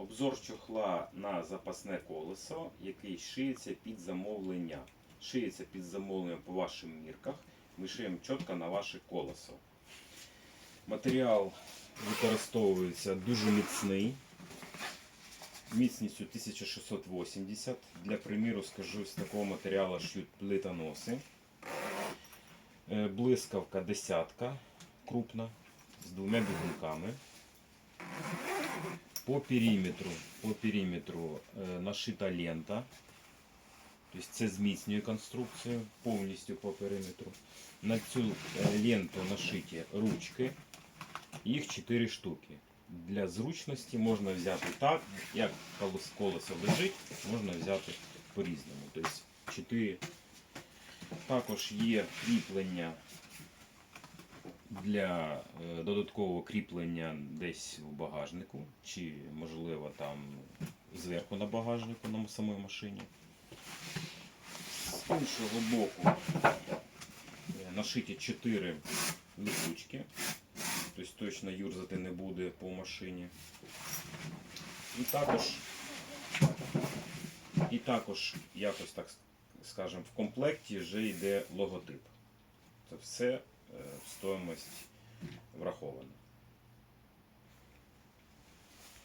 Обзор чохла на запасне колесо, який шиється під замовлення. Шиється під замовлення по вашим мірках. Ми шиємо чітко на ваше колесо. Матеріал використовується дуже міцний. Міцністю 1680. Для приміру скажу, з такого матеріалу шьють плитоноси. Е, Блискавка десятка крупна з двома бігунками. По периметру, по периметру е, нашита лента. Тобто це зміцнює конструкцію повністю по периметру. На цю е, ленту нашиті ручки. Їх 4 штуки. Для зручності можна взяти так, як колес- колесо лежить, можна взяти по-різному. Тобто 4. Також є кріплення для е, додаткового кріплення десь в багажнику, чи можливо там зверху на багажнику на самій машині. З іншого боку е, нашиті 4 липучки, тобто точно юрзати не буде по машині. І також, і також якось так скажемо, в комплекті вже йде логотип. Це все в стоїмость враховано.